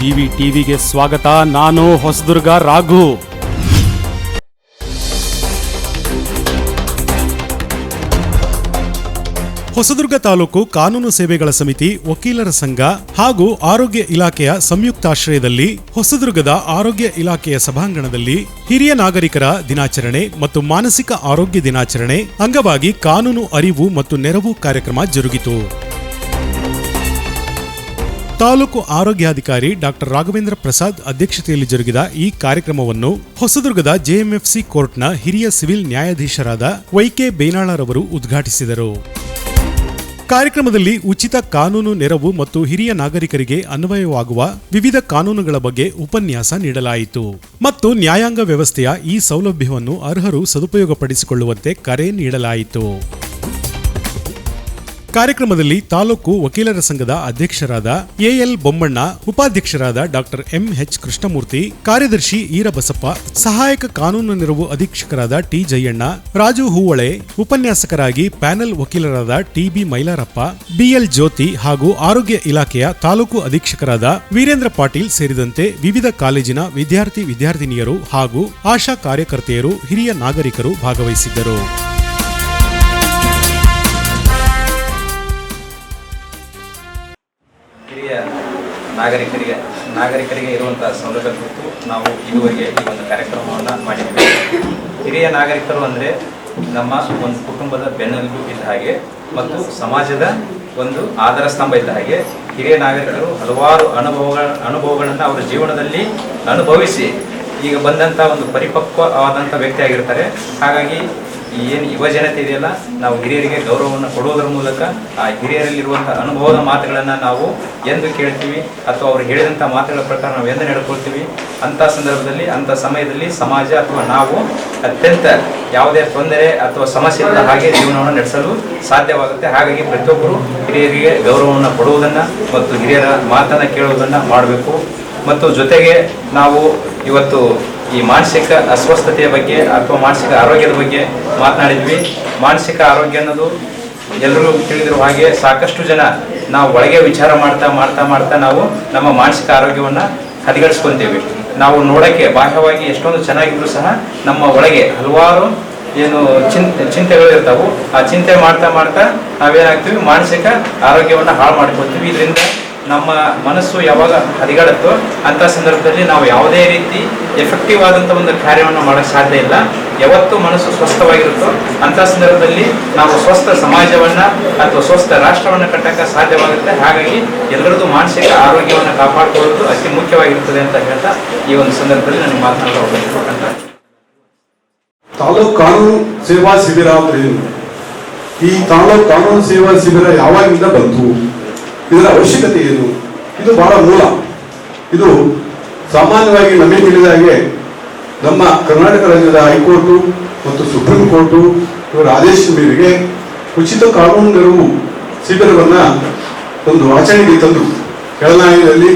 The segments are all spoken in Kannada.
ಜಿವಿ ಟಿವಿಗೆ ಸ್ವಾಗತ. ನಾನು ಹೊಸದುರ್ಗ ರಾಘು. ಹೊಸದುರ್ಗ ತಾಲೂಕು ಕಾನೂನು ಸೇವೆಗಳ ಸಮಿತಿ ವಕೀಲರ ಸಂಘ ಹಾಗೂ ಆರೋಗ್ಯ ಇಲಾಖೆಯ ಸಂಯುಕ್ತಾಶ್ರಯದಲ್ಲಿ ಹೊಸದುರ್ಗದ ಆರೋಗ್ಯ ಇಲಾಖೆಯ ಸಭಾಂಗಣದಲ್ಲಿ ಹಿರಿಯ ನಾಗರಿಕರ ದಿನಾಚರಣೆ ಮತ್ತು ಮಾನಸಿಕ ಆರೋಗ್ಯ ದಿನಾಚರಣೆ ಅಂಗವಾಗಿ ಕಾನೂನು ಅರಿವು ಮತ್ತು ನೆರವು ಕಾರ್ಯಕ್ರಮ ಜರುಗಿತು. ತಾಲೂಕು ಆರೋಗ್ಯಾಧಿಕಾರಿ ಡಾಕ್ಟರ್ ರಾಘವೇಂದ್ರ ಪ್ರಸಾದ್ ಅಧ್ಯಕ್ಷತೆಯಲ್ಲಿ ಜರುಗಿದ ಈ ಕಾರ್ಯಕ್ರಮವನ್ನು ಹೊಸದುರ್ಗದ ಜೆಎಂಎಫ್ಸಿ ಕೋರ್ಟ್ನ ಹಿರಿಯ ಸಿವಿಲ್ ನ್ಯಾಯಾಧೀಶರಾದ ವೈಕೆ ಬೇನಾಳರವರು ಉದ್ಘಾಟಿಸಿದರು. ಕಾರ್ಯಕ್ರಮದಲ್ಲಿ ಉಚಿತ ಕಾನೂನು ನೆರವು ಮತ್ತು ಹಿರಿಯ ನಾಗರಿಕರಿಗೆ ಅನ್ವಯವಾಗುವ ವಿವಿಧ ಕಾನೂನುಗಳ ಬಗ್ಗೆ ಉಪನ್ಯಾಸ ನೀಡಲಾಯಿತು. ಮತ್ತು ನ್ಯಾಯಾಂಗ ವ್ಯವಸ್ಥೆಯ ಈ ಸೌಲಭ್ಯವನ್ನು ಅರ್ಹರು ಸದುಪಯೋಗಪಡಿಸಿಕೊಳ್ಳುವಂತೆ ಕರೆ ನೀಡಲಾಯಿತು. ಕಾರ್ಯಕ್ರಮದಲ್ಲಿ ತಾಲೂಕು ವಕೀಲರ ಸಂಘದ ಅಧ್ಯಕ್ಷರಾದ ಎಎಲ್ ಬೊಮ್ಮಣ್ಣ, ಉಪಾಧ್ಯಕ್ಷರಾದ ಡಾಕ್ಟರ್ ಎಂಎಚ್ ಕೃಷ್ಣಮೂರ್ತಿ, ಕಾರ್ಯದರ್ಶಿ ಈರಬಸಪ್ಪ, ಸಹಾಯಕ ಕಾನೂನು ನೆರವು ಅಧೀಕ್ಷಕರಾದ ಟಿ ಜಯಣ್ಣ, ರಾಜು ಹೂವಳೆ, ಉಪನ್ಯಾಸಕರಾಗಿ ಪ್ಯಾನೆಲ್ ವಕೀಲರಾದ ಟಿಬಿ ಮೈಲಾರಪ್ಪ, ಬಿಎಲ್ ಜ್ಯೋತಿ ಹಾಗೂ ಆರೋಗ್ಯ ಇಲಾಖೆಯ ತಾಲೂಕು ಅಧೀಕ್ಷಕರಾದ ವೀರೇಂದ್ರ ಪಾಟೀಲ್ ಸೇರಿದಂತೆ ವಿವಿಧ ಕಾಲೇಜಿನ ವಿದ್ಯಾರ್ಥಿ ವಿದ್ಯಾರ್ಥಿನಿಯರು ಹಾಗೂ ಆಶಾ ಕಾರ್ಯಕರ್ತೆಯರು, ಹಿರಿಯ ನಾಗರಿಕರು ಭಾಗವಹಿಸಿದ್ದರು. ನಾಗರಿಕರಿಗೆ ನಾಗರಿಕರಿಗೆ ಇರುವಂಥ ಸೌಲಭ್ಯ ಕುರಿತು ನಾವು ಇದುವರೆಗೆ ಈ ಒಂದು ಕಾರ್ಯಕ್ರಮವನ್ನು ಮಾಡಿದ್ದೇವೆ. ಹಿರಿಯ ನಾಗರಿಕರು ಅಂದರೆ ನಮ್ಮ ಒಂದು ಕುಟುಂಬದ ಬೆನ್ನೆಲುಬು ಇದ್ದ ಹಾಗೆ ಮತ್ತು ಸಮಾಜದ ಒಂದು ಆಧಾರ ಸ್ತಂಭ ಇದ್ದ ಹಾಗೆ ಹಿರಿಯ ನಾಗರಿಕರು ಹಲವಾರು ಅನುಭವಗಳ, ಅನುಭವಗಳನ್ನು ಅವರ ಜೀವನದಲ್ಲಿ ಅನುಭವಿಸಿ ಈಗ ಬಂದಂಥ ಒಂದು ಪರಿಪಕ್ವವಾದಂಥ ವ್ಯಕ್ತಿ ಆಗಿರ್ತಾರೆ. ಹಾಗಾಗಿ ಏನು ಯುವ ಜನತೆ ಇದೆಯಲ್ಲ, ನಾವು ಹಿರಿಯರಿಗೆ ಗೌರವವನ್ನು ಕೊಡುವುದರ ಮೂಲಕ ಆ ಹಿರಿಯರಲ್ಲಿರುವಂಥ ಅನುಭವದ ಮಾತುಗಳನ್ನು ನಾವು ಎಂದು ಕೇಳ್ತೀವಿ ಅಥವಾ ಅವರು ಹೇಳಿದಂಥ ಮಾತುಗಳ ಪ್ರಕಾರ ನಾವು ಎಂದು ನಡ್ಕೊಳ್ತೀವಿ. ಅಂಥ ಸಂದರ್ಭದಲ್ಲಿ, ಅಂಥ ಸಮಯದಲ್ಲಿ ಸಮಾಜ ಅಥವಾ ನಾವು ಅತ್ಯಂತ ಯಾವುದೇ ತೊಂದರೆ ಅಥವಾ ಸಮಸ್ಯೆ ಇಲ್ಲದ ಹಾಗೆ ಜೀವನವನ್ನು ನಡೆಸಲು ಸಾಧ್ಯವಾಗುತ್ತೆ. ಹಾಗಾಗಿ ಪ್ರತಿಯೊಬ್ಬರು ಹಿರಿಯರಿಗೆ ಗೌರವವನ್ನು ಕೊಡುವುದನ್ನು ಮತ್ತು ಹಿರಿಯರ ಮಾತನ್ನು ಕೇಳುವುದನ್ನು ಮಾಡಬೇಕು. ಮತ್ತು ಜೊತೆಗೆ ನಾವು ಇವತ್ತು ಈ ಮಾನಸಿಕ ಅಸ್ವಸ್ಥತೆಯ ಬಗ್ಗೆ ಅಥವಾ ಮಾನಸಿಕ ಆರೋಗ್ಯದ ಬಗ್ಗೆ ಮಾತನಾಡಿದ್ವಿ. ಮಾನಸಿಕ ಆರೋಗ್ಯ ಅನ್ನೋದು ಎಲ್ಲರೂ ತಿಳಿದಿರುವ ಹಾಗೆ ಸಾಕಷ್ಟು ಜನ ನಾವು ಒಳಗೆ ವಿಚಾರ ಮಾಡ್ತಾ ಮಾಡ್ತಾ ಮಾಡ್ತಾ ನಾವು ನಮ್ಮ ಮಾನಸಿಕ ಆರೋಗ್ಯವನ್ನು ಹದಗೆಡಿಸ್ಕೊಂತೀವಿ. ನಾವು ನೋಡೋಕ್ಕೆ ಬಾಹ್ಯವಾಗಿ ಎಷ್ಟೊಂದು ಚೆನ್ನಾಗಿದ್ರು ಸಹ ನಮ್ಮ ಒಳಗೆ ಹಲವಾರು ಏನು ಚಿಂತೆ, ಚಿಂತೆಗಳು ಇರ್ತಾವು. ಆ ಚಿಂತೆ ಮಾಡ್ತಾ ಮಾಡ್ತಾ ನಾವೇನಾಗ್ತೀವಿ? ಮಾನಸಿಕ ಆರೋಗ್ಯವನ್ನು ಹಾಳು ಮಾಡ್ಕೊತೀವಿ. ಇದರಿಂದ ನಮ್ಮ ಮನಸ್ಸು ಯಾವಾಗ ಹದಿಗಾಡುತ್ತೋ ಅಂಥ ಸಂದರ್ಭದಲ್ಲಿ ನಾವು ಯಾವುದೇ ರೀತಿ ಎಫೆಕ್ಟಿವ್ ಆದಂಥ ಒಂದು ಕಾರ್ಯವನ್ನು ಮಾಡೋಕ್ಕೆ ಸಾಧ್ಯ ಇಲ್ಲ. ಯಾವತ್ತು ಮನಸ್ಸು ಸ್ವಸ್ಥವಾಗಿರುತ್ತೋ ಅಂಥ ಸಂದರ್ಭದಲ್ಲಿ ನಾವು ಸ್ವಸ್ಥ ಸಮಾಜವನ್ನ ಅಥವಾ ಸ್ವಸ್ಥ ರಾಷ್ಟ್ರವನ್ನ ಕಟ್ಟಕ್ಕೆ ಸಾಧ್ಯವಾಗುತ್ತೆ. ಹಾಗಾಗಿ ಎಲ್ಲರದ್ದು ಮಾನಸಿಕ ಆರೋಗ್ಯವನ್ನು ಕಾಪಾಡಿಕೊಳ್ಳುವುದು ಅತಿ ಮುಖ್ಯವಾಗಿರುತ್ತದೆ ಅಂತ ಹೇಳ್ತಾ ಈ ಒಂದು ಸಂದರ್ಭದಲ್ಲಿ ನನಗೆ ಮಾತನಾಡಲು ಕೊಟ್ಟಂತ ತಾಲೂಕು ಕಾನೂನು ಸೇವಾ ಶಿಬಿರ ಅಂದ್ರೆ ಈ ತಾಲೂಕು ಕಾನೂನು ಸೇವಾ ಶಿಬಿರ ಯಾವಾಗಿಂದ ಬಂತು? ಇದರ ಅವಶ್ಯಕತೆ ಏನು? ಇದು ಬಹಳ ಮೂಲ. ಇದು ಸಾಮಾನ್ಯವಾಗಿ ನಮಗೆ ತಿಳಿದ ಹಾಗೆ ನಮ್ಮ ಕರ್ನಾಟಕ ರಾಜ್ಯದ ಹೈಕೋರ್ಟು ಮತ್ತು ಸುಪ್ರೀಂ ಕೋರ್ಟು ಇವರ ಆದೇಶದ ಮೇರೆಗೆ ಉಚಿತ ಕಾನೂನು ನೆರವು ಶಿಬಿರವನ್ನ ಒಂದು ಆಚರಣೆಗೆ ತಂದು ಕೆಳನಾಯದಲ್ಲಿ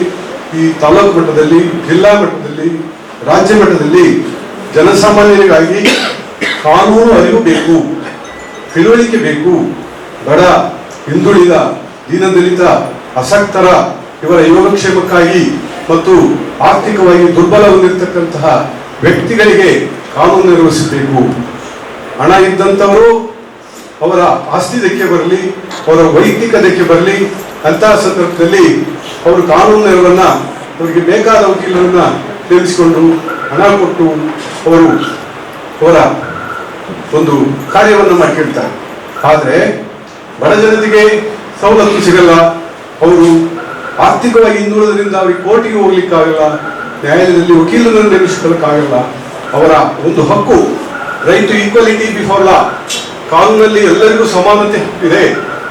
ಈ ತಾಲೂಕು ಮಟ್ಟದಲ್ಲಿ, ಜಿಲ್ಲಾ ಮಟ್ಟದಲ್ಲಿ, ರಾಜ್ಯ ಮಟ್ಟದಲ್ಲಿ ಜನಸಾಮಾನ್ಯರಿಗಾಗಿ ಕಾನೂನು ಅರಿವು ಬೇಕು, ತಿಳುವಳಿಕೆ ಬೇಕು, ಬಡ, ಹಿಂದುಳಿದ ದೀನದಲಿತ, ಅಸಕ್ತರ ಇವರ ಯೋಗಕ್ಷೇಮಕ್ಕಾಗಿ ಮತ್ತು ಆರ್ಥಿಕವಾಗಿ ದುರ್ಬಲ ಹೊಂದಿರತಕ್ಕಂತಹ ವ್ಯಕ್ತಿಗಳಿಗೆ ಕಾನೂನು ನಿರ್ವಹಿಸಬೇಕು ಹಣ ಇದ್ದಂಥವರು ಅವರ ಆಸ್ತಿ ದಕ್ಕೆ ಬರಲಿ, ಅವರ ವೈಯಕ್ತಿಕ ದಕ್ಕೆ ಬರಲಿ, ಅಂತಹ ಸಂದರ್ಭದಲ್ಲಿ ಅವರು ಕಾನೂನು ನೆರವನ್ನು ಅವರಿಗೆ ಬೇಕಾದ ವಕೀಲರನ್ನ ನೇಮಿಸಿಕೊಂಡು ಹಣ ಕೊಟ್ಟು ಅವರು ಅವರ ಒಂದು ಕಾರ್ಯವನ್ನು ಮಾಡಿಕೊಳ್ತಾರೆ. ಆದರೆ ಬಡ ಜನತೆಗೆ ಸವಲತ್ತು ಸಿಗಲ್ಲ. ಅವರು ಆರ್ಥಿಕವಾಗಿ ಹಿಂದುಳಿದ್ರಿಂದ ಅವರಿಗೆ ಕೋರ್ಟಿಗೆ ಹೋಗ್ಲಿಕ್ಕಾಗಲ್ಲ. ನ್ಯಾಯಾಲಯದಲ್ಲಿ ವಕೀಲರನ್ನು ನೇಮಿಸಿಕೊಳ್ಳಕ್ಕಾಗಲ್ಲ. ಅವರ ಒಂದು ಹಕ್ಕು right to equality before law ಕಾನೂನಲ್ಲಿ ಎಲ್ಲರಿಗೂ ಸಮಾನತೆ ಇದೆ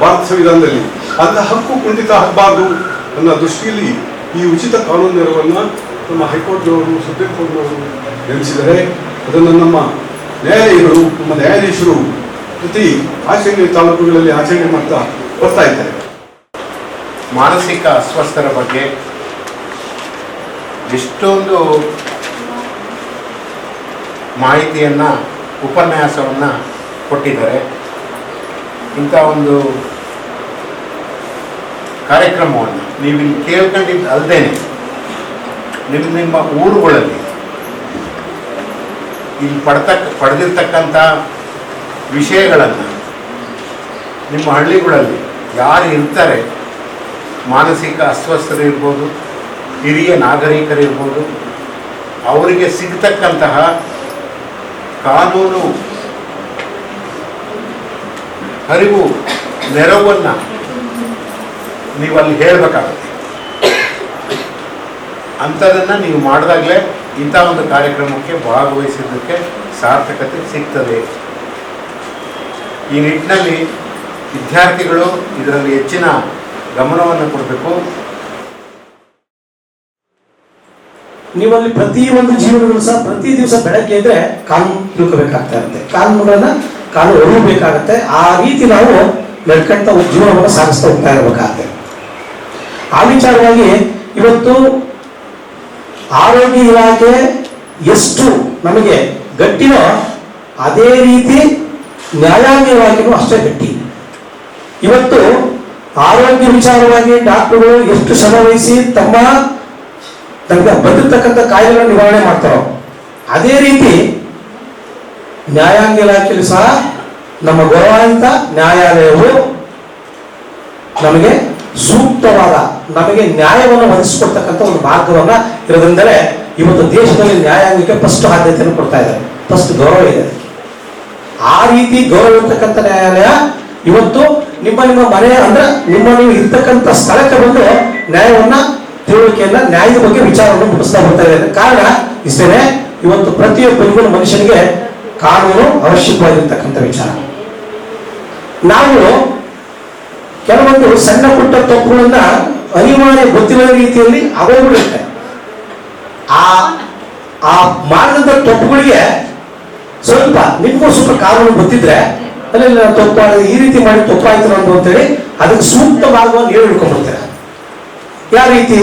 ಭಾರತ ಸಂವಿಧಾನದಲ್ಲಿ. ಅಂತ ಹಕ್ಕು ಕುಂಠಿತ ಆಗಬಾರ್ದು ಅನ್ನೋ ದೃಷ್ಟಿಯಲ್ಲಿ ಈ ಉಚಿತ ಕಾನೂನು ನೆರವನ್ನು ನಮ್ಮ ಹೈಕೋರ್ಟ್ನವರು, ಸುಪ್ರೀಂ ಕೋರ್ಟ್ನವರು ನೇಮಿಸಿದರೆ ಅದನ್ನು ನಮ್ಮ ನ್ಯಾಯಾಲಯಗಳು, ನಮ್ಮ ನ್ಯಾಯಾಧೀಶರು ಪ್ರತಿ ಆಚರಣೆ ತಾಲೂಕುಗಳಲ್ಲಿ ಆಚರಣೆ ಮಾಡ್ತಾ ಬರ್ತಾ ಇದ್ದಾರೆ. ಮಾನಸಿಕ ಅಸ್ವಸ್ಥರ ಬಗ್ಗೆ ಎಷ್ಟೊಂದು ಮಾಹಿತಿಯನ್ನು, ಉಪನ್ಯಾಸವನ್ನು ಕೊಟ್ಟಿದ್ದಾರೆ. ಇಂಥ ಒಂದು ಕಾರ್ಯಕ್ರಮವನ್ನು ನೀವು ಇಲ್ಲಿ ಕೇಳ್ಕೊಂಡಿದ್ದು ನಿಮ್ಮ ನಿಮ್ಮ ಊರುಗಳಲ್ಲಿ ಇಲ್ಲಿ ಪಡ್ತಕ್ಕ ಪಡೆದಿರ್ತಕ್ಕಂಥ ವಿಷಯಗಳನ್ನು ನಿಮ್ಮ ಹಳ್ಳಿಗಳಲ್ಲಿ ಯಾರು ಇರ್ತಾರೆ ಮಾನಸಿಕ ಅಸ್ವಸ್ಥರಿರ್ಬೋದು ಹಿರಿಯ ನಾಗರಿಕರಿರ್ಬೋದು ಅವರಿಗೆ ಸಿಗ್ತಕ್ಕಂತಹ ಕಾನೂನು ಅರಿವು ನೆರವನ್ನು ನೀವು ಅಲ್ಲಿ ಹೇಳಬೇಕಾಗುತ್ತೆ. ಅಂಥದನ್ನು ನೀವು ಮಾಡಿದಾಗಲೇ ಇಂಥ ಒಂದು ಕಾರ್ಯಕ್ರಮಕ್ಕೆ ಭಾಗವಹಿಸಿದ್ದಕ್ಕೆ ಸಾರ್ಥಕತೆ ಸಿಗ್ತದೆ. ಈ ನಿಟ್ಟಿನಲ್ಲಿ ವಿದ್ಯಾರ್ಥಿಗಳು ಇದರಲ್ಲಿ ಹೆಚ್ಚಿನ ಗಮನವನ್ನು ಕೊಡಬೇಕು. ನೀವಲ್ಲಿ ಪ್ರತಿ ಒಂದು ಜೀವನಗಳು ಸಹ ಪ್ರತಿ ದಿವಸ ಬೆಳಗ್ಗೆ ಇದ್ರೆ ಕಾನೂನು ತಿಳ್ಕೋಬೇಕಾಗ್ತಾ ಇರುತ್ತೆ. ಕಾನೂನುಗಳನ್ನ ಕಾನೂನು ಅರಿಬೇಕಾಗತ್ತೆ ಆ ರೀತಿ ನಾವು ನಡ್ಕೊಂತ ಜೀವನವನ್ನು ಸಾಗಿಸ್ತಾ ಹೋಗ್ತಾ ಇರಬೇಕಾಗತ್ತೆ. ಆ ವಿಚಾರವಾಗಿ ಇವತ್ತು ಆರೋಗ್ಯ ಇಲಾಖೆ ಎಷ್ಟು ನಮಗೆ ಗಟ್ಟಿನೋ ಅದೇ ರೀತಿ ನ್ಯಾಯಾಂಗ ಅಷ್ಟೇ ಗಟ್ಟಿ. ಇವತ್ತು ಆರೋಗ್ಯ ವಿಚಾರವಾಗಿ ಡಾಕ್ಟರ್ಗಳು ಎಷ್ಟು ಶ್ರಮ ವಹಿಸಿ ತಮ್ಮ ತಮಗೆ ಬಂದಿರತಕ್ಕಂಥ ಕಾಯಿಲೆಗಳ ನಿವಾರಣೆ ಮಾಡ್ತಾರೋ, ಅದೇ ರೀತಿ ನ್ಯಾಯಾಂಗ ಇಲಾಖೆಯಲ್ಲಿ ಸಹ ನಮ್ಮ ಗೌರವಾನ್ವಿತ ನ್ಯಾಯಾಲಯವು ನಮಗೆ ಸೂಕ್ತವಾದ, ನಮಗೆ ನ್ಯಾಯವನ್ನು ಒದಗಿಸಿಕೊಡ್ತಕ್ಕಂಥ ಒಂದು ಮಾರ್ಗವನ್ನ ಇರೋದ್ರಿಂದಲೇ ಇವತ್ತು ದೇಶದಲ್ಲಿ ನ್ಯಾಯಾಂಗಕ್ಕೆ ಫಸ್ಟ್ ಆದ್ಯತೆಯನ್ನು ಕೊಡ್ತಾ ಇದ್ದಾರೆ. ಫಸ್ಟ್ ಗೌರವ ಇದೆ. ಆ ರೀತಿ ಗೌರವ ಇರ್ತಕ್ಕಂಥ ನ್ಯಾಯಾಲಯ ಇವತ್ತು ನಿಮ್ಮ ನಿಮ್ಮ ಮನೆ ಅಂದ್ರೆ ನಿಮ್ಮ ನೀವು ಇರ್ತಕ್ಕಂಥ ಸ್ಥಳಕ್ಕೆ ಬಂದು ನ್ಯಾಯವನ್ನ, ತಿಳುವಳಿಕೆಯನ್ನ, ನ್ಯಾಯದ ಬಗ್ಗೆ ವಿಚಾರವನ್ನು ಮುಗಿಸ್ತಾ ಬರ್ತಾ ಇದೆ. ಕಾರಣ ಇಷ್ಟೇನೆ, ಇವತ್ತು ಪ್ರತಿಯೊಬ್ಬರಿಗೂ ಮನುಷ್ಯನಿಗೆ ಕಾನೂನು ಅವಶ್ಯಕವಾಗಿರ್ತಕ್ಕಂಥ ವಿಚಾರ. ನಾವು ಕೆಲವೊಂದು ಸಣ್ಣ ಪುಟ್ಟ ತಪ್ಪುಗಳನ್ನ ಅನಿವಾರ್ಯ ಗೊತ್ತಿರೋ ರೀತಿಯಲ್ಲಿ ಆಗೋಗ್ಬಿಡುತ್ತೆ. ಆ ಆ ಮಾರ್ಗದ ತಪ್ಪುಗಳಿಗೆ ಸ್ವಲ್ಪ ನಿಮಗೂ ಸ್ವಲ್ಪ ಕಾನೂನು ಗೊತ್ತಿದ್ರೆ ಅಲ್ಲ ತಪ್ಪ ಈ ರೀತಿ ಮಾಡಿ ತಪ್ಪಾಯ್ತು ನಂದು ಅಂತೇಳಿ ಅದಕ್ಕೆ ಸೂಕ್ತ ಮಾರ್ಗವನ್ನು ಹೇಳಿ ಹಿಡ್ಕೊಂಡ್ಬಿಡ್ತಾರೆ. ಯಾವ ರೀತಿ?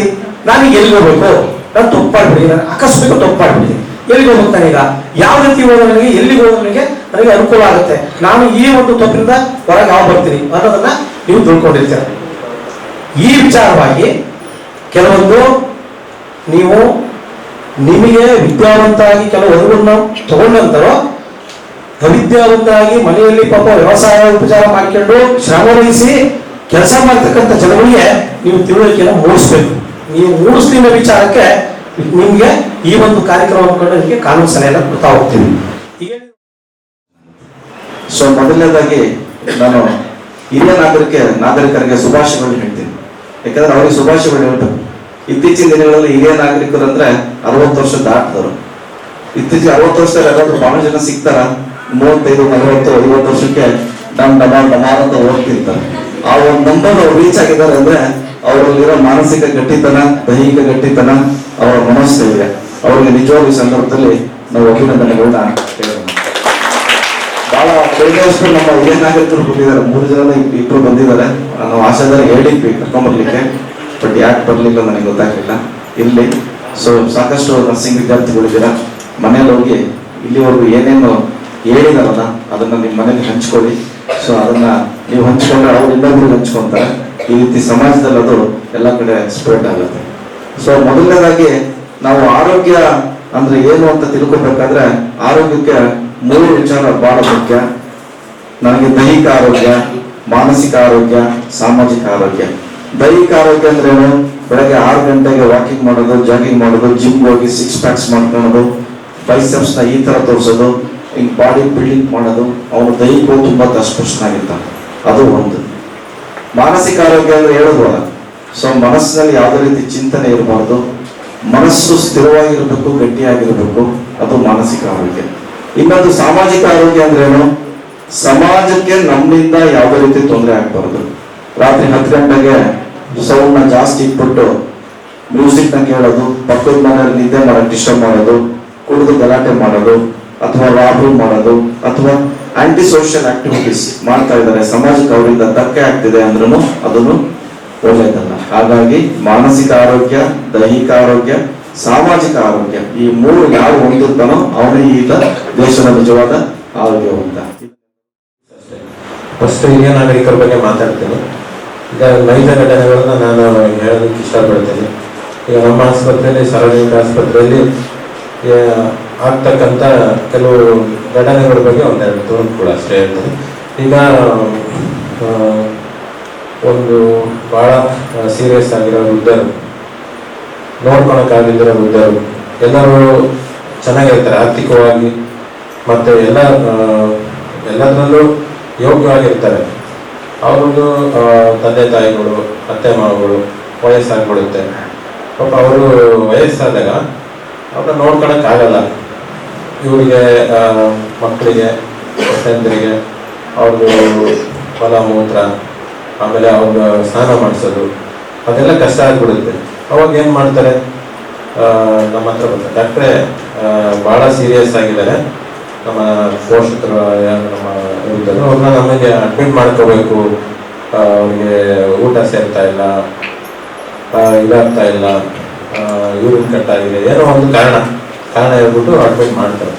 ನಾನು ಎಲ್ಲಿ ಹೋಗ್ಬೇಕು? ನಾನು ತಪ್ಪಾಡ್ಬಿಡಿ ನಾನು ಆಕಸ್ಮಿಕ ತಪ್ಪಾಡ್ಬಿಡಿ ಎಲ್ಲಿಗೆ ಹೋಗ್ಬೇಕು ನಾನೀಗ? ಯಾವ ರೀತಿ ಹೋದ್ರೆ ನನಗೆ? ಎಲ್ಲಿಗೆ ಹೋದ್ರೆ ನನಗೆ? ನನಗೆ ಅನುಕೂಲ ಆಗುತ್ತೆ. ನಾನು ಈ ಒಂದು ತಪ್ಪಿನಿಂದ ಹೊರಗೆ ಯಾವ ಬರ್ತೀನಿ ಅನ್ನೋದನ್ನ ನೀವು ತಿಳ್ಕೊಂಡಿರ್ತೀರ. ಈ ವಿಚಾರವಾಗಿ ಕೆಲವೊಂದು ನೀವು ನಿಮಗೆ ವಿದ್ಯಾವಂತರಾಗಿ ಕೆಲವು ಅರಿವನ್ನು ತಗೊಂಡಂತರೋ ಅವಿದ್ಯಾವಂತರಾಗಿ ಮನೆಯಲ್ಲಿ ಪಾಪ ವ್ಯವಸಾಯ ಉಪಚಾರ ಮಾಡ್ಕೊಂಡು ಶ್ರಮ ವಹಿಸಿ ಕೆಲಸ ಮಾಡ್ತಕ್ಕಂಥ ಜನಗಳಿಗೆ ನೀವು ತಿಳುವಳಿಕೆಯನ್ನು ಮೂಡಿಸ್ಬೇಕು. ನೀವು ಮೂಡಿಸ್ಲಿಲ್ಲ ವಿಚಾರಕ್ಕೆ ನಿಮ್ಗೆ ಈ ಒಂದು ಕಾರ್ಯಕ್ರಮ ನಿಮಗೆ ಕಾನೂನು ಸಲಹೆಯನ್ನು ಕೊಡ್ತಾ ಹೋಗ್ತೀವಿ. ಸೊ ಮೊದಲನೇದಾಗಿ ನಾನು ಹಿರಿಯ ನಾಗರಿಕ ನಾಗರಿಕರಿಗೆ ಶುಭಾಶಯಗಳು ಹೇಳ್ತೀನಿ. ಯಾಕಂದ್ರೆ ಅವರಿಗೆ ಶುಭಾಶಯಗಳು ಹೇಳ್ಬೇಕು. ಇತ್ತೀಚಿನ ದಿನಗಳಲ್ಲಿ ಹಿರಿಯ ನಾಗರಿಕರು ಅಂದ್ರೆ ಅರವತ್ತು ವರ್ಷ ದಾಟಿದವರು. ಇತ್ತೀಚೆಗೆ ಅರವತ್ತು ವರ್ಷದಲ್ಲಿ ಎಲ್ಲಾದ್ರೂ ಬಹಳ ಜನ ಸಿಗ್ತಾರ? ಮೂವತ್ತೈದು ನಲವತ್ತು, ಐವತ್ತು ವರ್ಷಕ್ಕೆ ಡಮ್ ಡಮಾರ್ ಡಮಾರ್ ಅಂತ ಹೋಗ್ತಿರ್ತಾರೆ ಆ ಒಂದು ನಂಬರ್ ಅವ್ರು ರೀಚ್ ಆಗಿದ್ದಾರೆ ಅಂದ್ರೆ ಅವರಲ್ಲಿರೋ ಮಾನಸಿಕ ಗಟ್ಟಿತನ, ದೈಹಿಕ ಗಟ್ಟಿತನ ಅವರ ಮನೋಸ್ಥೈರ್ಯ ಅವರಿಗೆ ನಿಜವಾದ ಸಂದರ್ಭದಲ್ಲಿ ನಾವು ಅಭಿನಂದನೆಗಳನ್ನ ಬಹಳ ಬೇಗಷ್ಟು ನಮ್ಮ ನಾಗರಿಕರು ಬಂದಿದ್ದಾರೆ ಮೂರು ಜನ ಇಬ್ರು ಬಂದಿದ್ದಾರೆ. ನಾವು ಆಶಾದಾರ ಹೇಳಿದ್ವಿ ಕರ್ಕೊಂಡ್ಬರ್ಲಿಕ್ಕೆ ಬಟ್ ಯಾಕೆ ಬರ್ಲಿಲ್ಲ ನನಗೆ ಗೊತ್ತಾಗ್ಲಿಲ್ಲ. ಇಲ್ಲಿ ಸೊ ಸಾಕಷ್ಟು ನರ್ಸಿಂಗ್ ವಿದ್ಯಾರ್ಥಿಗಳಿದ್ದೀರಾ. ಮನೇಲಿ ಹೋಗಿ ಇಲ್ಲಿವರೆಗೂ ಏನೇನು ಹೇಳಿದಾರಲ್ಲ ಅದನ್ನ ನಿಮ್ಮ ಮನೇಲಿ ಹಂಚ್ಕೊಳ್ಳಿ. ಸೊ ಅದನ್ನ ನೀವು ಹಂಚ್ಕೊಂಡ್ರೆ ಅವ್ರು ಇನ್ನೊಬ್ರು ಹಂಚ್ಕೊಂತಾರೆ. ಈ ರೀತಿ ಸಮಾಜದಲ್ಲಿ ಅದು ಎಲ್ಲ ಕಡೆ ಸ್ಪ್ರೆಡ್ ಆಗುತ್ತೆ. ಸೊ ಮೊದಲನೇದಾಗಿ ನಾವು ಆರೋಗ್ಯ ಅಂದ್ರೆ ಏನು ಅಂತ ತಿಳ್ಕೊಬೇಕಾದ್ರೆ ಆರೋಗ್ಯಕ್ಕೆ ಮೂರು ವಿಚಾರ ಬಹಳ ಮುಖ್ಯ. ನನಗೆ ದೈಹಿಕ ಆರೋಗ್ಯ, ಮಾನಸಿಕ ಆರೋಗ್ಯ, ಸಾಮಾಜಿಕ ಆರೋಗ್ಯ. ದೈಹಿಕ ಆರೋಗ್ಯ ಅಂದ್ರೆ ಏನು? ಬೆಳಗ್ಗೆ ಆರು ಗಂಟೆಗೆ ವಾಕಿಂಗ್ ಮಾಡೋದು ಜಾಗಿಂಗ್ ಮಾಡೋದು ಜಿಮ್ ಹೋಗಿ ಸಿಕ್ಸ್ ಪ್ಯಾಕ್ಸ್ ಮಾಡ್ಕೊಳ್ಳೋದು ಬೈಸೆಪ್ಸ್ನ ಈ ತರ ತೋರಿಸೋದು ಹಿಂಗ್ ಬಾಡಿ ಬಿಲ್ಡಿಂಗ್ ಮಾಡೋದು ಅವನು ದೈಹಿಕವು ತುಂಬಾ ದಸ್ಪುಷ್ಟನಾಗಿರ್ತಾನೆ ಅದು ಒಂದು. ಮಾನಸಿಕ ಆರೋಗ್ಯ ಅಂದ್ರೆ ಹೇಳಿದ್ವಲ್ಲ ಸೊ ಮನಸ್ಸಿನಲ್ಲಿ ಯಾವುದೇ ರೀತಿ ಚಿಂತನೆ ಇರಬಾರ್ದು. ಮನಸ್ಸು ಸ್ಥಿರವಾಗಿರಬೇಕು, ಗಟ್ಟಿಯಾಗಿರಬೇಕು. ಅದು ಮಾನಸಿಕ ಆರೋಗ್ಯ. ಇನ್ನೊಂದು ಸಾಮಾಜಿಕ ಆರೋಗ್ಯ ಅಂದ್ರೆ ಏನು? ಸಮಾಜಕ್ಕೆ ನಮ್ಮಿಂದ ಯಾವುದೇ ರೀತಿ ತೊಂದರೆ ಆಗಬಾರ್ದು. ರಾತ್ರಿ ಹತ್ತು ಗಂಟೆಗೆ ಸೌಂಡ್ನ ಜಾಸ್ತಿ ಇಟ್ಬಿಟ್ಟು ಮ್ಯೂಸಿಕ್ನ ಕೇಳೋದು, ಪಕ್ಕದ ಮನೆಯಲ್ಲಿ ನಿದ್ದೆ ಮಾಡೋದು ಡಿಸ್ಟರ್ಬ್ ಮಾಡೋದು, ಕುಡಿದು ಗಲಾಟೆ ಮಾಡೋದು ಅಥವಾ ರಾಬರಿ ಮಾಡೋದು, ಅಥವಾ ಆಂಟಿ ಸೋಷಿಯಲ್ ಆಕ್ಟಿವಿಟೀಸ್ ಮಾಡ್ತಾ ಇದ್ದಾರೆ ಸಮಾಜಕ್ಕೆ ಅವರಿಂದ ಧಕ್ಕೆ ಆಗ್ತಿದೆ ಅಂದ್ರೂ ಅದನ್ನು ಒಳ್ಳೆಯದಲ್ಲ ಹಾಗಾಗಿ ಮಾನಸಿಕ ಆರೋಗ್ಯ, ದೈಹಿಕ ಆರೋಗ್ಯ, ಸಾಮಾಜಿಕ ಆರೋಗ್ಯ, ಈ ಮೂರು ಯಾರು ಹೊಂದಿರ್ತಾನೋ ಅವನೇ ಈಗ ದೇಶದ ನಿಜವಾದ ಆರೋಗ್ಯವಂತ. ಫಸ್ಟ್ ಹಿರಿಯ ನಾಗರಿಕರ ಬಗ್ಗೆ ಮಾತಾಡ್ತೇನೆ. ಈಗ ನೈಜ ಘಟನೆಗಳನ್ನ ನಾನು ಹೇಳೋದಕ್ಕೆ ಇಷ್ಟಪಡ್ತೇನೆ. ಈಗ ನಮ್ಮ ಆಸ್ಪತ್ರೆಯಲ್ಲಿ, ಸಾರ್ವಜನಿಕ ಆಸ್ಪತ್ರೆಯಲ್ಲಿ ಆಗ್ತಕ್ಕಂಥ ಕೆಲವು ಘಟನೆಗಳ ಬಗ್ಗೆ ಒಂದೆರಡು ತುಣುಕು ಕೂಡ ಅಷ್ಟೇ ಹೇಳ್ತೀನಿ. ಈಗ ಒಂದು ಭಾಳ ಸೀರಿಯಸ್ ಆಗಿರೋ ವೃದ್ಧರು, ನೋಡ್ಕೊಳಕ್ಕಾಗಿದ್ದಿರೋ ವೃದ್ಧರು, ಎಲ್ಲರೂ ಚೆನ್ನಾಗಿರ್ತಾರೆ, ಆರ್ಥಿಕವಾಗಿ, ಮತ್ತು ಎಲ್ಲ ಎಲ್ಲದರಲ್ಲೂ ಯೋಗ್ಯವಾಗಿರ್ತಾರೆ. ಅವ್ರದ್ದು ತಂದೆ ತಾಯಿಗಳು, ಅತ್ತೆ ಮಾವುಗಳು ವಯಸ್ಸಾಗ್ಬಿಡುತ್ತೆ. ಪಾಪ ಅವರು ವಯಸ್ಸಾದಾಗ ಅವ್ರನ್ನ ನೋಡ್ಕೊಳಕ್ಕಾಗಲ್ಲ. ಇವರಿಗೆ ಮಕ್ಕಳಿಗೆ ತಂದರಿಗೆ ಅವ್ರದ್ದು ಹೊಲ, ಮೂತ್ರ, ಆಮೇಲೆ ಅವ್ರ ಸ್ನಾನ ಮಾಡಿಸೋದು, ಅದೆಲ್ಲ ಕಷ್ಟ ಆಗ್ಬಿಡುತ್ತೆ. ಅವಾಗ ಏನು ಮಾಡ್ತಾರೆ? ನಮ್ಮ ಹತ್ರ ಬರ್ತಾರೆ ಡಾಕ್ಟ್ರೆ ಭಾಳ ಸೀರಿಯಸ್ ಆಗಿದ್ದಾರೆ. ನಮ್ಮ ಪೋಷಕರು ನಮ್ಮ ಇರ್ತಾರೆ ಅವ್ರನ್ನ ನಮಗೆ ಅಡ್ಮಿಟ್ ಮಾಡ್ಕೋಬೇಕು. ಅವ್ರಿಗೆ ಊಟ ಸೇರ್ತಾ ಇಲ್ಲ. ಇದಾಗ್ತಾ ಇಲ್ಲ. ಯೂರಿನ್ ಕಟ್ಟಾಗಿದೆ. ಏನೋ ಒಂದು ಕಾರಣ. ಕಾರಣ ಹೇಳ್ಬಿಟ್ಟು ಅಡ್ಮಿಟ್ ಮಾಡ್ತಾರೆ.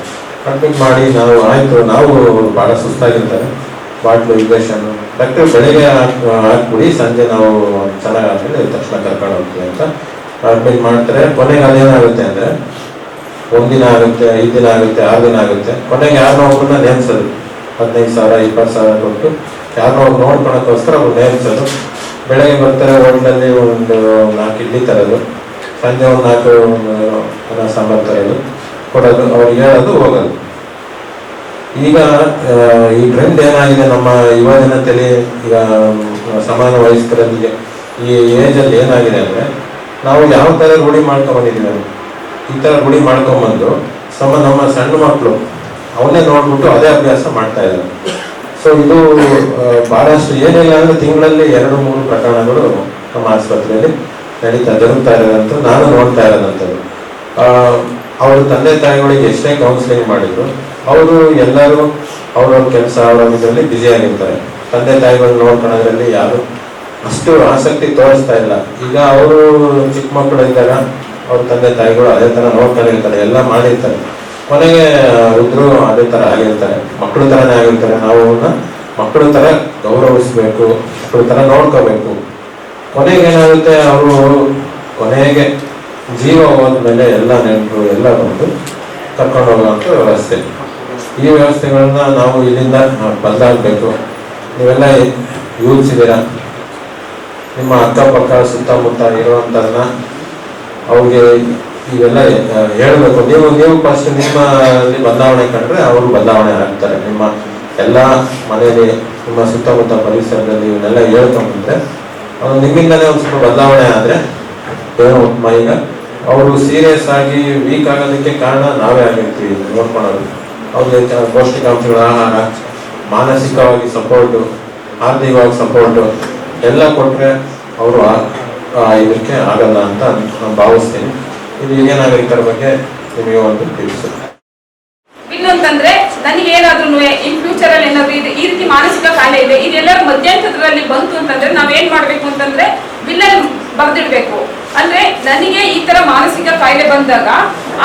ಅಡ್ಮಿಟ್ ಮಾಡಿ ನಾವು ಆಯ್ತು, ನಾವು ಭಾಳ ಸುಸ್ತಾಗಿರ್ತಾರೆ. ಬಾಟ್ಲು ಇಂಜೆಕ್ಷನ್ ಡಾಕ್ಟರ್ ಬೆಳಿಗ್ಗೆ ಹಾಕ್- ಹಾಕ್ಬಿಡಿ, ಸಂಜೆ ನಾವು ಚೆನ್ನಾಗಾದ್ಮೇಲೆ ತಕ್ಷಣ ಕರ್ಕೊಂಡು ಹೋಗ್ತೀವಿ ಅಂತ ಅಡ್ಮಿಟ್ ಮಾಡ್ತಾರೆ. ಕೊನೆಗೆ ಅದೇನಾಗುತ್ತೆ ಅಂದರೆ ಒಂದಿನ ಆಗುತ್ತೆ, ಐದು ದಿನ ಆಗುತ್ತೆ, ಆರು ದಿನ ಆಗುತ್ತೆ. ಕೊನೆಗೆ ಯಾರನ್ನೋ ಒಬ್ಬರನ್ನ ನೇಮಿಸೋದು ಹದಿನೈದು ಸಾವಿರ, ಇಪ್ಪತ್ತು ಸಾವಿರ ಕೊಟ್ಟು ಯಾರನ್ನೋ ಒಬ್ರು ನೋಡ್ಕೊಳಕ್ಕೋಸ್ಕರ ಅವ್ರು ನೇಮಿಸೋದು ಬೆಳಗ್ಗೆ ಬರ್ತಾರೆ, ಹೋಟ್ಲಲ್ಲಿ ಒಂದು ನಾಲ್ಕು ಇಡ್ಲಿ ತರೋದು. ಸಂಜೆ ಒಂದು ನಾಲ್ಕು ಅನ್ನ ಸಾಂಬಾರು ತರೋದು ಕೊಡೋದು ಅವ್ರಿಗೆ ಹೇಳೋದು ಹೋಗೋದು. ಈಗ ಈ ಟ್ರೆಂಡ್ ಏನಾಗಿದೆ ನಮ್ಮ ಯುವ ಜನತೆಯಲ್ಲಿ ಈಗ ಸಮಾನ ವಯಸ್ಕರಲ್ಲಿ ಈ ಏಜಲ್ಲಿ ಏನಾಗಿದೆ ಅಂದರೆ, ನಾವು ಯಾವ ಥರ ರೂಢಿ ಮಾಡ್ಕೊಂಬಂದಿದ್ದೀವಿ ನಾವು ಈ ಥರ ರೂಢಿ ಮಾಡ್ಕೊಂಬಂದು, ಸಮ, ನಮ್ಮ ಸಣ್ಣ ಮಕ್ಕಳು ಅವನ್ನೇ ನೋಡ್ಬಿಟ್ಟು ಅದೇ ಅಭ್ಯಾಸ ಮಾಡ್ತಾ ಇದ್ದಾರೆ. ಸೊ ಇದು ಬಹಳಷ್ಟು ಏನಿಲ್ಲ ಅಂದ್ರೆ ತಿಂಗಳಲ್ಲಿ ಎರಡು, ಮೂರು ಪ್ರಕರಣಗಳು ನಮ್ಮ ಆಸ್ಪತ್ರೆಯಲ್ಲಿ ನಡೀತಾ ಜರುಗ್ತಾ ಇರೋದಂತ ನಾನು ನೋಡ್ತಾ ಇರೋದಂಥದ್ದು ಅವ್ರ ತಂದೆ ತಾಯಿಗಳಿಗೆ ಎಷ್ಟೇ ಕೌನ್ಸಿಲಿಂಗ್ ಮಾಡಿದ್ರು, ಅವರು ಎಲ್ಲರೂ ಅವ್ರವ್ರ ಕೆಲಸ, ಅವರ ಇದರಲ್ಲಿ ಬ್ಯುಸಿ ಆಗಿರ್ತಾರೆ. ತಂದೆ ತಾಯಿಗಳು ನೋಡ್ಕೊಳ್ಳೋದ್ರಲ್ಲಿ ಯಾರು ಅಷ್ಟು ಆಸಕ್ತಿ ತೋರಿಸ್ತಾ ಇಲ್ಲ. ಈಗ ಅವರು ಚಿಕ್ಕ ಮಕ್ಕಳು ಇದ್ದಾಗ ಅವ್ರ ತಂದೆ ತಾಯಿಗಳು ಅದೇ ತರ ನೋಡ್ಕೊಂಡಿರ್ತಾರೆ ಎಲ್ಲ ಮಾಡಿರ್ತಾರೆ. ಕೊನೆಗೆ ವೃದ್ಧರು ಅದೇ ತರ ಆಗಿರ್ತಾರೆ. ಮಕ್ಕಳು ತರನೇ ಆಗಿರ್ತಾರೆ. ನಾವು ಅವ್ರನ್ನ ಮಕ್ಕಳ ತರ ಗೌರವಿಸ್ಬೇಕು ಮಕ್ಕಳ ತರ ನೋಡ್ಕೋಬೇಕು. ಕೊನೆಗೆ ಏನಾಗುತ್ತೆ? ಅವರು ಕೊನೆಗೆ ಜೀವ ಹೋದ್ಮೇಲೆ ಎಲ್ಲ ನೆಂಟರು ಎಲ್ಲ ಬಂದು ತಕ್ಕೊಂಡು ಹೋಗುವಂಥ ವ್ಯವಸ್ಥೆ. ಈ ವ್ಯವಸ್ಥೆಗಳನ್ನ ನಾವು ಇಲ್ಲಿಂದ ಬದಲಾಗಬೇಕು ನೀವೆಲ್ಲ ಯೋಚಿಸಿದೀರ ನಿಮ್ಮ ಅಕ್ಕಪಕ್ಕ, ಸುತ್ತಮುತ್ತ ಇರುವಂಥದನ್ನ ಅವ್ರಿಗೆ ಇವೆಲ್ಲ ಹೇಳಬೇಕು. ನೀವು ನೀವು ಫಸ್ಟ್ ನಿಮ್ಮಲ್ಲಿ ಬದಲಾವಣೆ ಕಂಡ್ರೆ ಅವರು ಬದಲಾವಣೆ ಆಗ್ತಾರೆ. ನಿಮ್ಮ ಎಲ್ಲ ಮನೆಯಲ್ಲಿ, ನಿಮ್ಮ ಸುತ್ತಮುತ್ತ ಪರಿಸರದಲ್ಲಿ ಇವನ್ನೆಲ್ಲ ಹೇಳ್ಕೊಂಡ್ಬಂದ್ರೆ ಅದು ನಿಮ್ಮಿಂದಲೇ ಒಂದು ಸ್ವಲ್ಪ ಬದಲಾವಣೆ ಆದ್ರೆ ಏನೋ ಈಗ ಅವರು ಸೀರಿಯಸ್ ಆಗಿ ವೀಕ್ ಆಗೋದಕ್ಕೆ ಕಾರಣ ನಾವೇ ಆಗಿರ್ತೀವಿ ನೋಡ್ಕೊಳ್ಳೋದು ಅವ್ರಿಗೆ ಪೌಷ್ಟಿಕಾಂಶಗಳ, ಆಹಾರ, ಮಾನಸಿಕವಾಗಿ ಸಪೋರ್ಟು ಆರ್ಥಿಕವಾಗಿ ಸಪೋರ್ಟು ಎಲ್ಲ ಕೊಟ್ಟರೆ ಅವರು ಇದಕ್ಕೆ ಆಗಲ್ಲ ಅಂತ ನಾನು ಭಾವಿಸ್ತೀನಿ. ಇದು ಹಿರಿಯ ನಾಗರಿಕರ ಬಗ್ಗೆ ನಿಮಗೆ ಒಂದು ಟಿಪ್ಸ್ ಇನ್ನೊಂದಂದ್ರೆ ನನಗೆ ಏನಾದ್ರೂ ಇನ್ ಫ್ಯೂಚರ್ ಅಲ್ಲಿ ಏನಾದ್ರು ಇದೆ, ಈ ರೀತಿ ಮಾನಸಿಕ ಕಾಯಿಲೆ ಇದೆ ಇದೆಲ್ಲರೂ ಮಧ್ಯಂತರದಲ್ಲಿ ಬಂತು ಅಂತಂದ್ರೆ ನಾವ್ ಏನ್ ಮಾಡ್ಬೇಕು ಅಂತಂದ್ರೆ ಬಿಲ್ಲಲ್ಲಿ ಬರ್ದಿಡ್ಬೇಕು. ಅಂದ್ರೆ ನನಗೆ ಈ ತರ ಮಾನಸಿಕ ಕಾಯಿಲೆ ಬಂದಾಗ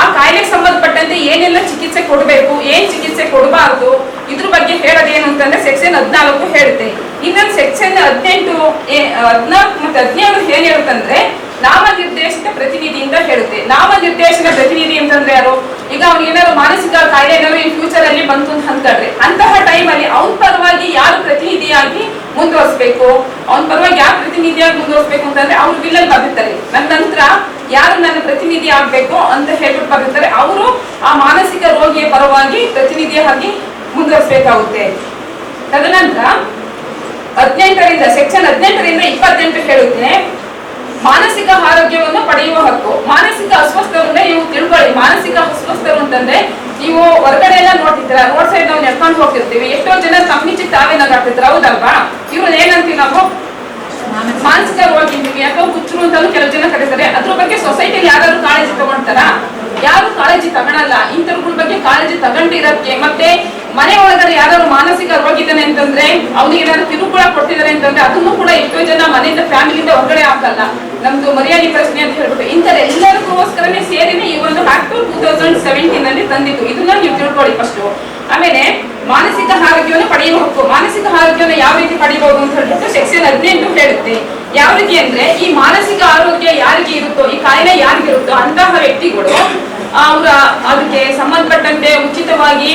ಆ ಕಾಯಿಲೆಗೆ ಸಂಬಂಧಪಟ್ಟಂತೆ ಏನೆಲ್ಲ ಚಿಕಿತ್ಸೆ ಕೊಡಬೇಕು, ಏನ್ ಚಿಕಿತ್ಸೆ ಕೊಡಬಾರ್ದು, ಇದ್ರ ಬಗ್ಗೆ ಹೇಳೋದೇನು ಅಂತಂದ್ರೆ ಸೆಕ್ಷನ್ ಹದಿನಾಲ್ಕು ಹೇಳುತ್ತೆ. ಇನ್ನೊಂದು ಸೆಕ್ಷನ್ ಹದಿನೆಂಟು ಹದಿನಾಲ್ಕು ಮತ್ತೆ ಹದಿನೇಳು ಏನ್ ಹೇಳುತ್ತಂದ್ರೆ ನಾಮನಿರ್ದೇಶಿತ ಪ್ರತಿನಿಧಿ ಅಂತ ಹೇಳುತ್ತೆ. ನಾಮನಿರ್ದೇಶನ ಪ್ರತಿನಿಧಿ ಅಂತಂದ್ರೆ ಯಾರು? ಈಗ ಅವ್ನಿಗೆ ಏನಾದ್ರು ಮಾನಸಿಕ ಕಾಯಿಲೆ ಏನಾದ್ರು ಈ ಫ್ಯೂಚರ್ ಅಲ್ಲಿ ಬಂತು ಅಂತ ಅನ್ಕೊಂಡ್ರೆ ಅಂತಹ ಟೈಮ್ ಅಲ್ಲಿ ಅವನ ಪರವಾಗಿ ಯಾರು ಪ್ರತಿನಿಧಿಯಾಗಿ ಮುಂದುವರಿಸಬೇಕು? ಅವನ ಪರವಾಗಿ ಯಾರು ಪ್ರತಿನಿಧಿಯಾಗಿ ಮುಂದುವರಿಸಬೇಕು ಅಂತಂದ್ರೆ ಅವ್ರು ಬಿಲ್ಲಲ್ಲಿ ಬರುತ್ತಾರೆ ನನ್ನ ನಂತರ ಯಾರು ನನ್ನ ಪ್ರತಿನಿಧಿ ಆಗ್ಬೇಕು ಅಂತ ಹೇಳ್ಬಿಟ್ಟು ಬರುತ್ತಾರೆ ಅವರು ಆ ಮಾನಸಿಕ ರೋಗಿಯ ಪರವಾಗಿ ಪ್ರತಿನಿಧಿಯಾಗಿ ಮುಂದುವರಿಸಬೇಕಾಗುತ್ತೆ. ತದನಂತರ ಹದಿನೆಂಟರಿಂದ ಸೆಕ್ಷನ್ ಹದಿನೆಂಟರಿಂದ ಇಪ್ಪತ್ತೆಂಟು ಹೇಳುತ್ತೆ, ಮಾನಸಿಕ ಆರೋಗ್ಯವನ್ನು ಪಡೆಯುವ ಹಕ್ಕು, ಮಾನಸಿಕ ಅಸ್ವಸ್ಥರನ್ನ ನೀವು ತಿಳ್ಕೊಳ್ಳಿ. ಮಾನಸಿಕ ಅಸ್ವಸ್ಥರು ಅಂತಂದ್ರೆ ನೀವು ಹೊರಗಡೆ ಎಲ್ಲ ನೋಡ್ತಿದ್ರ ರೋಡ್ ಸೈಡ್ ನಾವು ನಡ್ಕೊಂಡು ಹೋಗ್ತಿರ್ತೀವಿ, ಎಷ್ಟೋ ಜನ ತಮ್ಮಿಚ್ಚಿ ತಾವೇ ನಗಾಡ್ತಿದ್ರು ಹೌದಲ್ವಾ? ಇವ್ರು ಏನಂತೀವಿ ನಾವು? ಮಾನಸಿಕ ರೋಗಿ ಅಂತೀವಿ ಯಾಕೋ ಹುಚ್ಚರು ಅಂತಲೂ ಕೆಲವು ಜನ ಕರೀತಾರೆ. ಅದ್ರ ಬಗ್ಗೆ ಸೊಸೈಟಿಲಿ ಯಾರು ಕಾಳಜಿ ತಗೊಂತಾರ ಯಾರು ಕಾಳಜಿ ತಗೊಳಲ್ಲ. ಇಂಥವ್ರ ಬಗ್ಗೆ ಕಾಳಜಿ ತಗೊಂಡಿರೋದಕ್ಕೆ ಮತ್ತೆ ಮನೆ ಒಳಗಡೆ ಯಾರಾದ್ರು ಮಾನಸಿಕ ರೋಗಿದ್ದಾನೆ ಅಂತಂದ್ರೆ ಅವ್ನಿಗೆ ಏನಾದ್ರು ತಿರುಕುಳ ಕೊಟ್ಟಿದ್ದಾರೆ ಅಂತಂದ್ರೆ ಅದನ್ನು ಕೂಡ ಎಷ್ಟೋ ಜನ ಮನೆಯಿಂದ ಫ್ಯಾಮಿಲಿಯಿಂದ ಹೊರಗಡೆ ಹಾಕಲ್ಲ. ನಮ್ದು ಮರ್ಯಾದಿ ಪ್ರಶ್ನೆ ಅಂತ ಹೇಳ್ಬಿಟ್ಟು ಇಂಥದ್ದೆಲ್ಲರಿಗೋಸ್ಕರನೇ ಸೇರಿನೇ ಈ ಒಂದು ಆಕ್ಟ್ ಟೂ ತೌಸಂಡ್ ಸೆವೆಂಟೀನ್ ಅಲ್ಲಿ ತಂದಿತ್ತು ಇದನ್ನ ನೀವು ತಿಳ್ಕೊಳ್ಳಿ ಫಸ್ಟ್ ಆಮೇಲೆ ಮಾನಸಿಕ ಆರೋಗ್ಯವನ್ನು ಪಡೆಯುವ ಹಕ್ಕು ಮಾನಸಿಕ ಆರೋಗ್ಯವನ್ನು ಯಾವ ರೀತಿ ಪಡೆಯಬಹುದು ಅಂತ ಹೇಳ್ಬಿಟ್ಟು ಸೆಕ್ಷನ್ ಹದಿನೆಂಟು ಹೇಳುತ್ತೆ. ಯಾವ ರೀತಿ ಅಂದ್ರೆ ಈ ಮಾನಸಿಕ ಆರೋಗ್ಯ ಯಾರಿಗೆ ಇರುತ್ತೋ, ಈ ಕಾಯಿಲೆ ಯಾರಿಗಿರುತ್ತೋ ಅಂತಹ ವ್ಯಕ್ತಿಗಳು ಅವರ, ಅದಕ್ಕೆ ಸಂಬಂಧಪಟ್ಟಂತೆ ಉಚಿತವಾಗಿ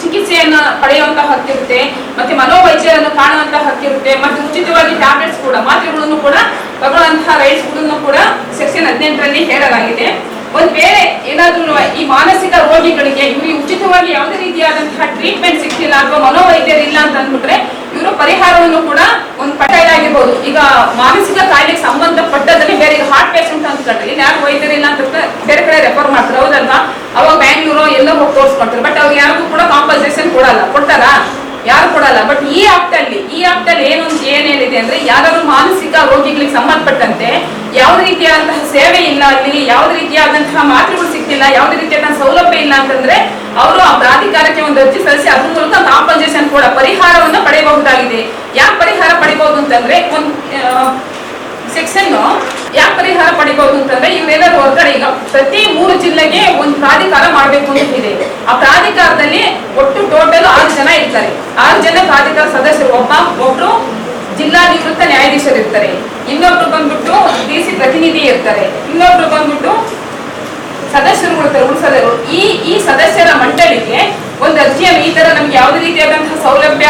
ಚಿಕಿತ್ಸೆಯನ್ನ ಪಡೆಯುವಂತಹ ಹಕ್ಕಿರುತ್ತೆ, ಮತ್ತೆ ಮನೋವೈದ್ಯರನ್ನು ಕಾಣುವಂತಹ ಹಕ್ಕಿರುತ್ತೆ, ಮತ್ತೆ ಉಚಿತವಾಗಿ ಟ್ಯಾಬ್ಲೆಟ್ಸ್ ಕೂಡ, ಮಾತ್ರೆಗಳನ್ನು ಕೂಡ, ತಗೊಳ್ಳುವಂತಹ ರೈಟ್ಸ್ ಕೂಡ ಸೆಕ್ಷನ್ ಹದಿನೆಂಟರಲ್ಲಿ ಹೇಳಲಾಗಿದೆ ಒಂದ್ ವೇಳೆ ಏನಾದ್ರೂ ಈ ಮಾನಸಿಕ ರೋಗಿಗಳಿಗೆ ಇವರಿಗೆ ಉಚಿತವಾಗಿ ಯಾವುದೇ ರೀತಿಯಾದಂತಹ ಟ್ರೀಟ್ಮೆಂಟ್ ಸಿಕ್ಕಿಲ್ಲ ಅಥವಾ ಮನೋವೈದ್ಯರಿಲ್ಲ ಅಂತ ಅಂದ್ಬಿಟ್ರೆ, ಇವರು ಪರಿಹಾರವನ್ನು ಕೂಡ ಪಟ್ಟಾಗಿರ್ಬೋದು ಈಗ ಮಾನಸಿಕ ಕಾಯಿಲೆಗೆ ಸಂಬಂಧಪಟ್ಟದಲ್ಲಿ ಬೇರೆ ಈಗ ಹಾರ್ಟ್ ಪೇಷಂಟ್ ಅಂತ ಇಲ್ಲಿ ಯಾರು ವೈದ್ಯರಿಲ್ಲ ಅಂತ ಬೇರೆ ಕಡೆ ರೆಫರ್ ಮಾಡ್ತಾರೆ. ಹೌದಲ್ವಾ? ಅವಾಗ ಬ್ಯಾಂಗ್ಳೂರು ಎಲ್ಲೋ ಹೋಗಿ ತೋರಿಸ್ಕೊಡ್ತಾರೆ ಬಟ್ ಅವ್ರಿಗೆ ಯಾರಿಗೂ ಕೂಡ ಕಾಂಪನ್ಸೇಷನ್ ಕೊಡಲ್ಲ. ಕೊಡ್ತಾರ? ಯಾರು ಕೊಡಲ್ಲ. ಬಟ್ ಈ ಆಪ್ಟಲ್ಲಿ ಈ ಆಪ್ಟಲ್ಲಿ ಏನೊಂದು ಏನು ಅಂದ್ರೆ ಯಾರಾದ್ರೂ ಮಾನಸಿಕ ರೋಗಿಗಳಿಗೆ ಸಂಬಂಧಪಟ್ಟಂತೆ ಯಾವ್ದು ರೀತಿಯಾದಂತಹ ಸೇವೆ ಇಲ್ಲ ಅಲ್ಲಿ, ಯಾವ್ದು ರೀತಿಯಾದಂತಹ ಮಾತ್ರೆಗಳು ಸಿಗ್ತಿಲ್ಲ, ಯಾವ್ದು ರೀತಿಯಾದ ಸೌಲಭ್ಯ ಇಲ್ಲ ಅಂತಂದ್ರೆ ಅವರು ಆ ಪ್ರಾಧಿಕಾರಕ್ಕೆ ಒಂದು ಅರ್ಜಿ ಸಲ್ಲಿಸಿ ಅದ್ರ ಮೂಲಕ ಕಾಂಪನ್ಸೇಷನ್ ಕೂಡ, ಪರಿಹಾರವನ್ನ ಪಡೆಯಬಹುದಾಗಿದೆ. ಪಡಿಬಹುದು ಅಂತಂದ್ರೆ ಒಂದು ಸೆಕ್ಷನ್ ಯಾಕೆ ಪರಿಹಾರ ಪಡಿಬಹುದು ಅಂತಂದ್ರೆ ಇವರೆಲ್ಲರೂ ಹೊರಗಡೆ ಈಗ ಪ್ರತಿ ಮೂರು ಜಿಲ್ಲೆಗೆ ಒಂದು ಪ್ರಾಧಿಕಾರ ಮಾಡಬೇಕು ಅಂತ ಇದೆ. ಆ ಪ್ರಾಧಿಕಾರದಲ್ಲಿ ಒಟ್ಟು ಟೋಟಲ್ ಆರು ಜನ ಇರ್ತಾರೆ. ಆರು ಜನ ಪ್ರಾಧಿಕಾರ ಸದಸ್ಯರು, ಒಬ್ಬ, ಒಬ್ರು ಜಿಲ್ಲಾಧಿಕೃತ ನ್ಯಾಯಾಧೀಶರು ಇರ್ತಾರೆ. ಇನ್ನೊಬ್ರು ಬಂದ್ಬಿಟ್ಟು ಡಿ ಸಿ ಪ್ರತಿನಿಧಿ ಇರ್ತಾರೆ. ಇನ್ನೊಬ್ರು ಬಂದ್ಬಿಟ್ಟು ಸದಸ್ಯರು. ಉಳಿಸದರು ಈ ಈ ಸದಸ್ಯರ ಮಂಡಳಿಗೆ ಒಂದು ಅರ್ಜಿಯಲ್ಲಿ ಈ ತರ ನಮ್ಗೆ ಯಾವುದೇ ರೀತಿಯಾದಂತಹ ಸೌಲಭ್ಯ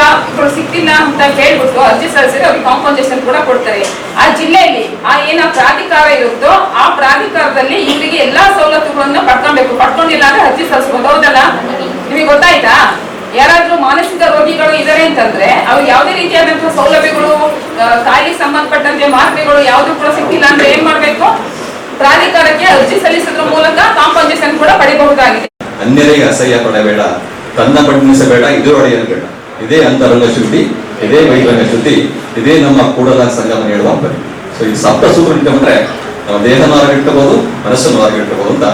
ಸಿಕ್ತಿಲ್ಲ ಅಂತ ಹೇಳ್ಬಿಟ್ಟು ಅರ್ಜಿ ಸಲ್ಲಿಸಿದ್ರೆ ಅವ್ರಿಗೆ ಕಾಂಪನ್ಸೇಷನ್ ಕೂಡ ಕೊಡ್ತಾರೆ. ಆ ಜಿಲ್ಲೆಯಲ್ಲಿ ಆ ಏನ ಪ್ರಾಧಿಕಾರ ಇರುತ್ತೋ ಆ ಪ್ರಾಧಿಕಾರದಲ್ಲಿ ಇವರಿಗೆ ಎಲ್ಲಾ ಸವಲತ್ತುಗಳನ್ನ ಪಡ್ಕೊಬೇಕು. ಪಡ್ಕೊಂಡಿಲ್ಲ ಅಂದ್ರೆ ಅರ್ಜಿ ಸಲ್ಲಿಸಬಹುದು ಹೌದಲ್ಲ? ನಿಮಗೆ ಗೊತ್ತಾಯ್ತಾ? ಯಾರಾದ್ರೂ ಮಾನಸಿಕ ರೋಗಿಗಳು ಇದಾರೆ ಅಂತಂದ್ರೆ ಅವ್ರು ಯಾವುದೇ ರೀತಿಯಾದಂತಹ ಸೌಲಭ್ಯಗಳು ಕಾಯಿಲೆ ಸಂಬಂಧಪಟ್ಟಂತೆ ಮಾತ್ರೆಗಳು ಯಾವ್ದು ಕೂಡ ಸಿಕ್ಕಿಲ್ಲ ಅಂದ್ರೆ ಏನ್ ಮಾಡ್ಬೇಕು? ಪ್ರಾಧಿಕಾರಕ್ಕೆ ಅರ್ಜಿ ಸಲ್ಲಿಸೋದ್ರ ಮೂಲಕ ಕಾಂಪನ್ಸೇಷನ್ ಕೂಡ ಪಡಿಬಹುದಾಗಿದೆ. ಅನ್ಯರಿಗೆ ಅಸಹ್ಯ ಪಡಬೇಡ. ತನ್ನ ಬಣ್ಣಿಸಬೇಡ ಇದು ಒಡೆಯಲು ಬೇಡ ಇದೇ ಅಂತರಂಗ ಶುದ್ಧಿ, ಇದೇ ಬೈರಂಗ ಶುದ್ಧಿ, ಇದೇ ನಮ್ಮ ಕೂಡಲ ಸಂಗಮ ಹೇಳುವ ಬರಿ ಸೊ ಈ ಸಪ್ತ ಸೂತ್ರ ಇಟ್ಕೊಂಡ್ರೆ ನಮ್ಮ ದೇಹನ ಹೊರಗಿಟ್ಕೋಬಹುದು ಮನಸ್ಸನ್ನು ಹೊರಗಿಟ್ಕೋಬಹುದು ಅಂತ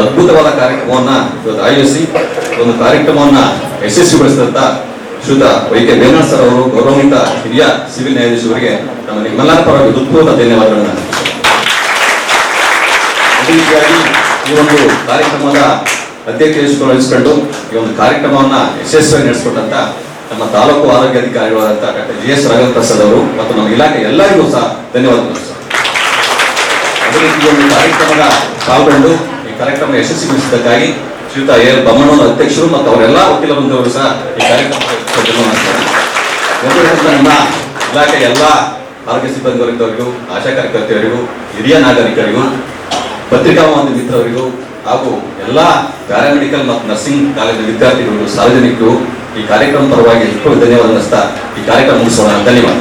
ಅದ್ಭುತವಾದ ಕಾರ್ಯಕ್ರಮವನ್ನ ಇವತ್ತು ಆಯೋಜಿಸಿ, ಒಂದು ಕಾರ್ಯಕ್ರಮವನ್ನ ಯಶಸ್ವಿಗೊಳಿಸಿದಂತ ಶ್ರೀಯುತ ವೈ ಕೆ ಬೇನರ್ ಸರ್ ಅವರು, ಗೌರವಾನ್ವಿತ ಹಿರಿಯ ಸಿವಿಲ್ ನ್ಯಾಯಾಧೀಶರಿಗೆ ನಮ್ಮ ನಿಮ್ಮೆಲ್ಲರ ಪರವಾಗಿ ಹೃತ್ಪೂರ್ವಕ ಧನ್ಯವಾದಗಳನ್ನ ಈ ಒಂದು ಕಾರ್ಯಕ್ರಮದ ವಹಿಸಿಕೊಂಡು ಈ ಒಂದು ಕಾರ್ಯಕ್ರಮವನ್ನ ಯಶಸ್ವಿಯಾಗಿ ನಡೆಸಿಕೊಟ್ಟಂತ ನಮ್ಮ ತಾಲೂಕು ಆರೋಗ್ಯಾಧಿಕಾರಿಗಳಾದಂತಹ ಡಾಕ್ಟರ್ ಜಿ ಎಸ್ ಪ್ರಸಾದ್ ಅವರು ಮತ್ತು ನಮ್ಮ ಇಲಾಖೆ ಎಲ್ಲರಿಗೂ ಸಹ ಧನ್ಯವಾದಗಳು ಸರ್. ಅದೇ ರೀತಿ ಒಂದು ಕಾರ್ಯಕ್ರಮದ ಪಾಲ್ಗೊಂಡು ಈ ಕಾರ್ಯಕ್ರಮ ಯಶಸ್ವಿಗೊಳಿಸಿದ್ದಕ್ಕಾಗಿ ಶ್ರೀಯುತ ಎ ಬೊಮ್ಮಣ್ಣನ ಅಧ್ಯಕ್ಷರು ಮತ್ತು ಅವರೆಲ್ಲ ವಕೀಲ ಬಂಧುವರು ಸಹ ಈ ಕಾರ್ಯಕ್ರಮ ನಮ್ಮ ಇಲಾಖೆ ಎಲ್ಲ ಆರೋಗ್ಯ ಸಿಬ್ಬಂದಿ ವರ್ಗದವರಿಗೂ, ಆಶಾ ಕಾರ್ಯಕರ್ತೆಯರಿಗೂ, ಹಿರಿಯ ನಾಗರಿಕರಿಗೂ ಪತ್ರಿಕಾ ಮಾಧ್ಯಮ ಮಿತ್ರರಿಗೂ ಹಾಗೂ ಎಲ್ಲ ಪ್ಯಾರಾಮೆಡಿಕಲ್ ಮತ್ತು ನರ್ಸಿಂಗ್ ಕಾಲೇಜಿನ ವಿದ್ಯಾರ್ಥಿಗಳು ಸಾರ್ವಜನಿಕರು ಈ ಕಾರ್ಯಕ್ರಮ ಪರವಾಗಿ ಎಷ್ಟೋ ಧನ್ಯವಾದ ನಡೆಸ್ತಾ ಈ ಕಾರ್ಯಕ್ರಮ ಮುಗಿಸೋಣ. ಧನ್ಯವಾದ.